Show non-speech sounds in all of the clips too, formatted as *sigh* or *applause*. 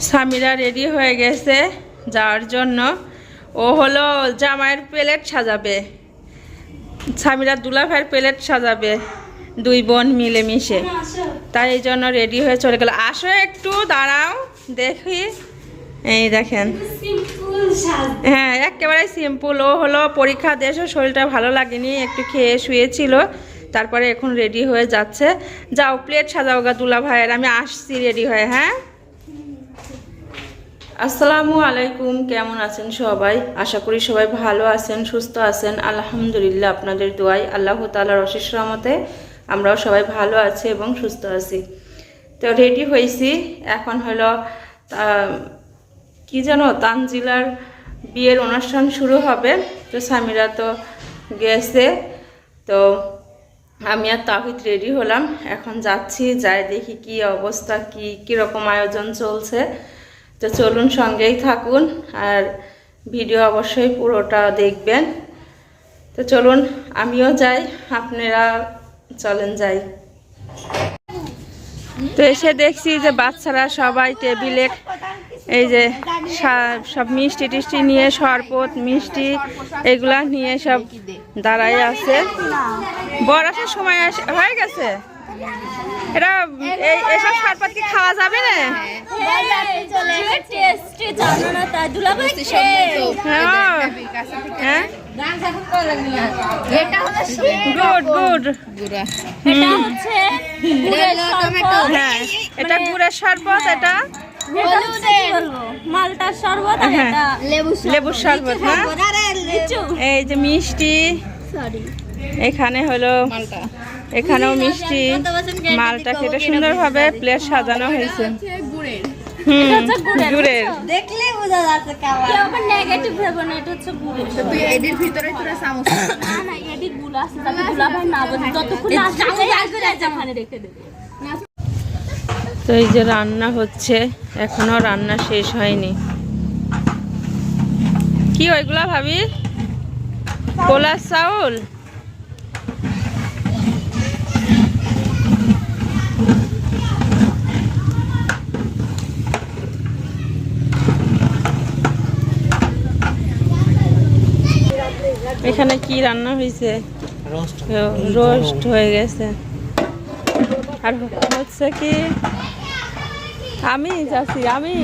স্বামীরা রেডি হয়ে গেছে যাওয়ার জন্য। ও হলো জামাইয়ের প্লেট সাজাবে। স্বামীরা দুলাভাইয়ের প্লেট সাজাবে। দুই বোন মিলে মিশে তাই এই জন্য রেডি হয়ে চলে গেল। আসো একটু, দাঁড়াও, দেখি। এই দেখেন। হ্যাঁ একেবারে সিম্পল ও হলো পরীক্ষা দিয়েছে, শরীরটা ভালো লাগেনি, একটু খেয়ে শুয়েছিল তারপরে এখন রেডি হয়ে যাচ্ছে। যাও প্লেট সাজাও গা দুলা ভাইয়ের। আমি আসছি রেডি হয়ে হ্যাঁ? আসসালামু আলাইকুম, কেমন আছেন সবাই? আশা করি সবাই ভালো আছেন, সুস্থ আছেন। আলহামদুলিল্লাহ আপনাদের দোয়াই আল্লাহ তালার অশেষ রহমতে আমরাও সবাই ভালো আছি এবং সুস্থ আছি। তো রেডি হয়েছি। এখন হলো কি যেন তানজিলার বিয়ের অনুষ্ঠান শুরু হবে। তো স্বামীরা তো গেছে। তো আমি আর তাহিদ রেডি হলাম। এখন যাচ্ছি, যাই দেখি কি অবস্থা, কি, কীরকম আয়োজন চলছে। তো চলুন সঙ্গেই থাকুন আর ভিডিও অবশ্যই পুরোটা দেখবেন। তো চলুন, আমিও যাই, আপনারা চলেন যাই। তো এসে দেখছি যে বাচ্চারা সবাই টেবিলে এই যে সব মিষ্টি টিষ্টি নিয়ে শরবত, মিষ্টি এগুলা নিয়ে সব দাঁড়াই আছে। বড় আসার সময় হয়ে গেছে? এটা এই এসব শরবত কি খাওয়া যাবে না? হ্যাঁ হ্যাঁ এটা গুড়ের শরবত। হ্যাঁ। এটা? শরবত? মালটার হ্যাঁ। লেবুর শরবত। না এই যে মিষ্টি। এখানে হলো এখানেও মিষ্টি মালটা কেটে সুন্দরভাবে প্লেট সাজানো হয়েছে। তো এই যে রান্না হচ্ছে এখনও রান্না শেষ হয়নি। কি ওইগুলা ভাবি? পোলার চাউল? এখানে কি রান্না হয়েছে রোস্ট হয়ে গেছে। আর হচ্ছে কি? আমি যাচ্ছি আমি।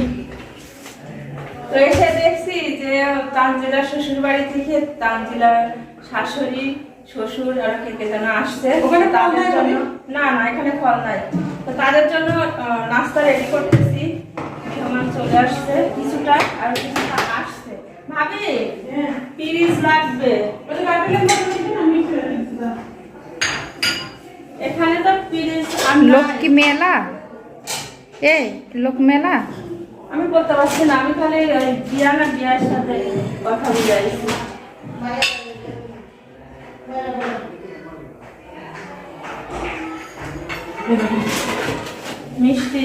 তো এসে দেখছি যে তানজিলার শ্বশুর বাড়ি থেকে তানজিলার শাশুড়ি শ্বশুর আর কে কে যেন আসছে। ওখানে তাদের জন্য না না এখানে ফল নাই। তো তাদের জন্য নাস্তা রেডি করতেছি। মেহমান চলে আসছে কিছুটা আর কিছুটা আসছে। ভাবি? পিরিজ লাগবে। এখানে তো পিরিজ লোক কি মেলা? এই লোক মেলা? আমি বলতে পারছি না আমি খালি ওই বিয়া না বিয়ার সাথে কথা বুঝাইছি মিষ্টি।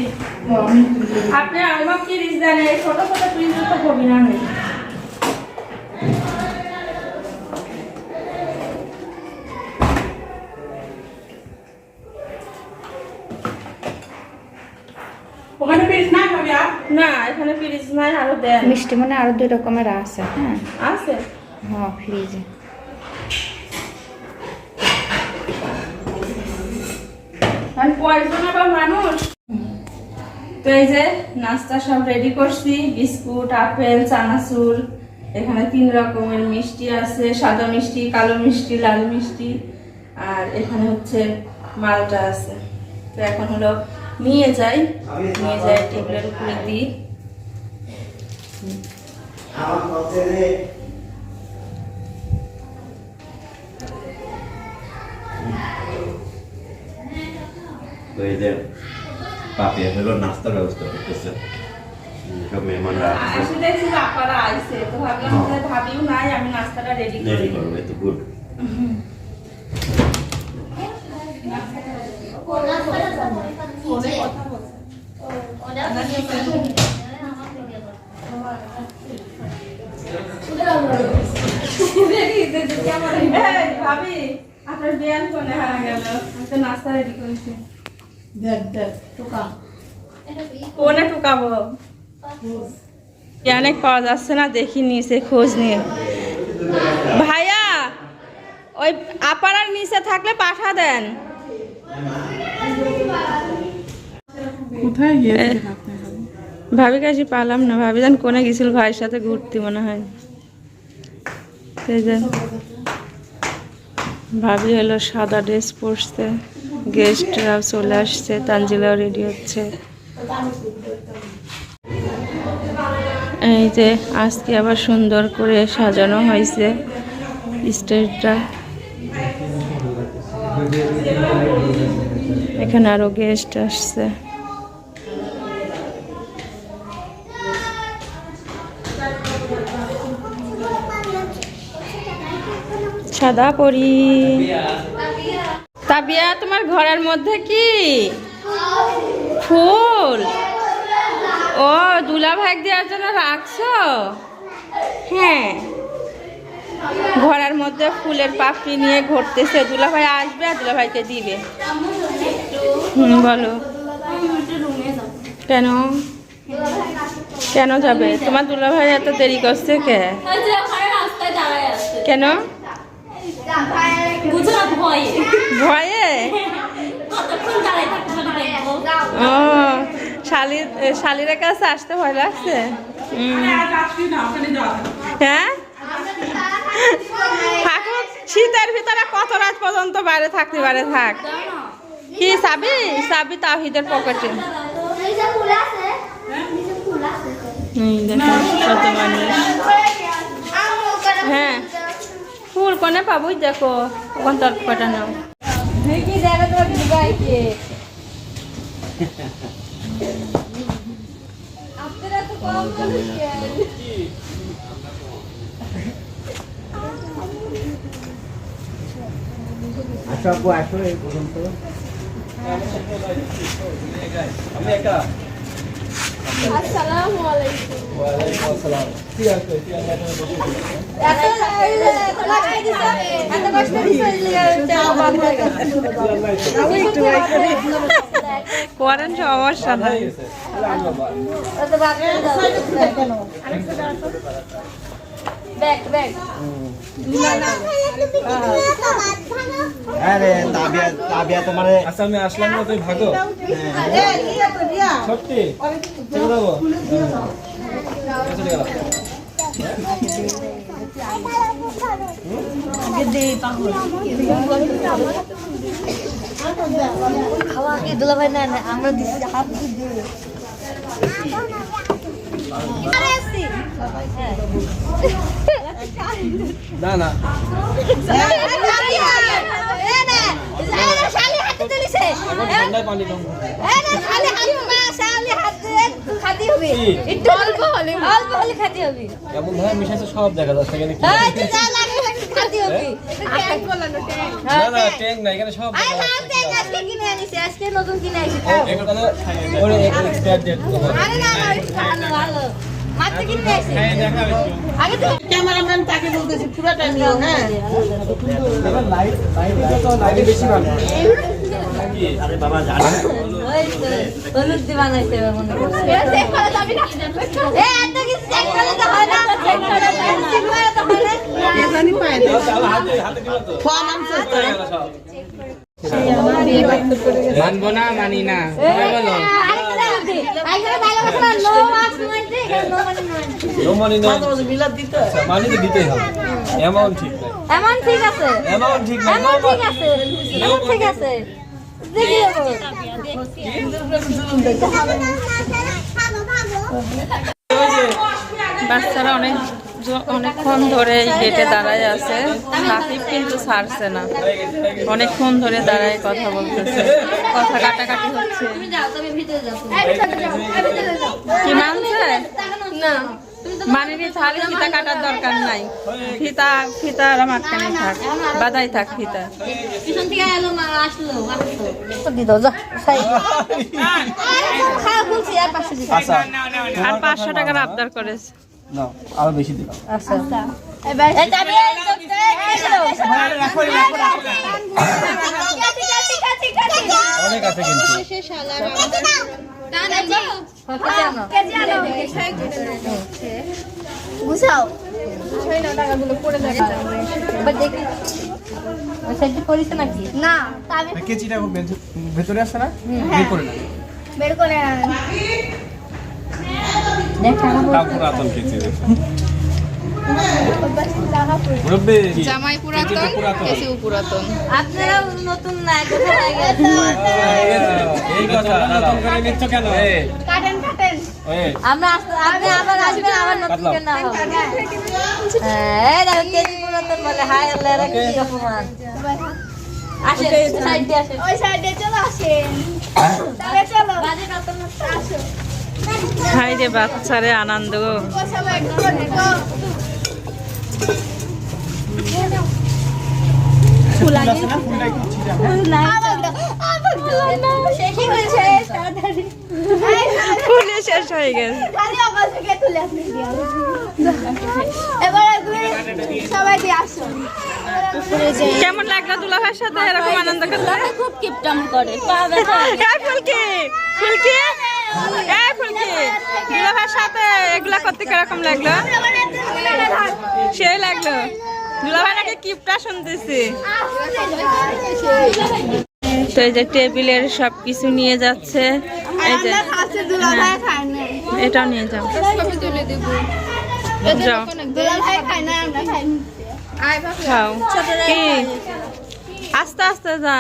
আপনি আমার কি রিস এই ছোট ছোট পিস তো কবি না নেই ওখানে নাই না এখানে পিরিজ নাই আরও দেন। মিষ্টি মানে আরও দুই রকমের আছে। হ্যাঁ আছে। হ্যাঁ ফ্রিজে। আমি কয়জন আবার মানুষ। তো এই যে নাস্তা সব রেডি করছি বিস্কুট আপেল চানাচুর এখানে তিন রকমের মিষ্টি আছে সাদা মিষ্টি কালো মিষ্টি লাল মিষ্টি আর এখানে হচ্ছে মালটা আছে। তো এখন হলো নিয়ে যাই নিয়ে যাই টেবিলের উপরে দিই তো যে পাপি হলো নাস্তার ব্যবস্থা করতেছে। সব মেহমানরা আসছে। আসলে দেখছি আপারা আইছে তো ভাবলাম যে ভাবিও নাই আমি নাস্তাটা রেডি করি। রেডি করবে তো গুড এই, ভাবি আপনার বিয়ান কোনে হারা গেল। আমি তো নাস্তা রেডি করেছি। দেখ দেখ টোকা। কোনে টুকাবো? অনেক পাওয়া যাচ্ছে না দেখি নিচে খোঁজ নিয়ে। ভাইয়া ওই আপারার নিচে থাকলে পাঠা দেন। কোথায় গিয়ে এ, ভাবি কাছে পালাম না। ভাবি যান কোনে গেছিল ভাইয়ের সাথে ঘুরতে মনে হয়। সেই যে ভাবি হলো সাদা ড্রেস পরছে গেস্টরাও চলে আসছে তানজিলাও রেডি হচ্ছে। এই যে আজকে আবার সুন্দর করে সাজানো হয়েছে স্টেজটা। এখানে আরও গেস্ট আসছে। সাদা পরি। তাবিয়া। তোমার ঘরের মধ্যে কি? ফুল? ও দুলা ভাই দেওয়ার জন্য রাখছো? হ্যাঁ। ঘরের মধ্যে ফুলের পাপড়ি নিয়ে ঘুরতেছে। দুলা ভাই আসবে আর দুলা ভাইকে দিবে। হুম বলো। কেন? কেন যাবে? তোমার দুলা ভাই এত দেরি করছে কে? কেন? বুঝো ভয়ে *laughs* ভয়ে? ও শালির শালিরের কাছে আসতে ভয় লাগছে? হ্যাঁ? থাকুক শীতের ভিতরে কত রাত পর্যন্ত বাইরে থাকতে পারে থাক। কি সাবি? সাবি চাবি তাহিদের পকেটে। কত মানুষ। হ্যাঁ। ফুল কোনে পাবই দেখো ওখান তোর কটা নাও দেখি দেখো তো দুবাইকে আপনারা তো কম মানুষ আসসালামু আলাইকুম। এত এত লাগাই দিছো এত কষ্ট দিছো চাও বন্ধ হয়ে গেছে আমি একটু করেন সমস্যা নাই আরে তাবিয়া তাবিয়া তোমার আচ্ছা আমি আসলাম না তুই ভাগো। সত্যি? চলে যাব? চলে গেলাম খাওয়া কি দুলা ভাই না আমরা দিছি হাত না না ঠান্ডায় পানি কম একটু অল্প হলে অল্প হলে খাতে হবে। এমন ভাবে মিশাইছে সব দেখা যাচ্ছে এখানে কি এই যা লাগে খাতে হবে। না না ট্যাঙ্ক না এখানে সব আরে না যাচ্ছে। আজকে কিনে আনিছি আজকে নতুন কিনে আনিছি এখানে ওরে এক্সপায়ার ডেট আরে না না ভালো ভালো। মাত্র কিনে আনিছি। আগে তো ক্যামেরাম্যান তাকে বলতেছি পুরোটা নিও হ্যাঁ? লাইট লাইট তো লাইট। বেশি ভালো আরে বাবা জানো? হলুদ দিয়ে মনে করছে না এ এত কিছু চেক তো হয় না চেক করে তো হয় না জানি পায় না মানবো না মানি না বলো এমন ঠিক আছে এমন ঠিক আছে। এমন ঠিক আছে। বাচ্চারা অনেক অনেকক্ষণ ধরে এই গেটে দাঁড়ায় আছে। সাকিব কিন্তু ছাড়ছে না। অনেকক্ষণ ধরে দাঁড়ায় কথা বলতেছে। কথা কাটাকাটি হচ্ছে। কি মানছে? না। মানিনি তাহলে ফিতা কাটার দরকার নাই। ফিতা ফিতা আর মাঝখানে থাক বাদাই থাক ফিতা। পিছন থেকে এলো মা আসলো আসলো। দি দাও যা সাই আর পাশে দিছি আচ্ছা। আর পাঁচশো টাকার আবদার করেছে। না আরও বেশি দিলাম। আচ্ছা। এবার এই যাবি এই তো এই তো রাখো রাখো অনেক আছে কিন্তু। গুছাও না তা ভেতরে আসছে না? বের করে না। বের করে আনেন দেখ জামাই পুরাতন কেসিও পুরাতন। আপনারা নতুন না কথা হয়ে গেছে এই কথা নতুন করে নিচ্ছ কেন? কাটেন কাটেন। আমরা আপনি আবার আসবেন আবার নতুন করে না হবে। হ্যাঁ। দেখো কেজি পুরাতন বলে। হাই আল্লাহ এরা কি অপমান। আসেন সাইডে আসেন। ওই সাইডে চলো আসেন। তাহলে চলো। বাজে কত আসো। হাই রে বাচ্চারে আনন্দ ফুল শেষ হয়ে গেছে কেমন লাগল দুলাভাইয়ের সাথে? এরকম আনন্দ করতে? খুব কিপটাম করে। পা ব্যথা গেছে। এই ফুলকি ফুলকি এই ফুলকি সাথে এগুলা করতে কীরকম লাগল? সেই লাগল। দুলাভাই কিপটা শুনতেছি। তো এই যে টেবিলের সব কিছু নিয়ে যাচ্ছে। এই যে হ্যাঁ, এটাও নিয়ে যাও। যাও। খাও। আস্তে আস্তে যা।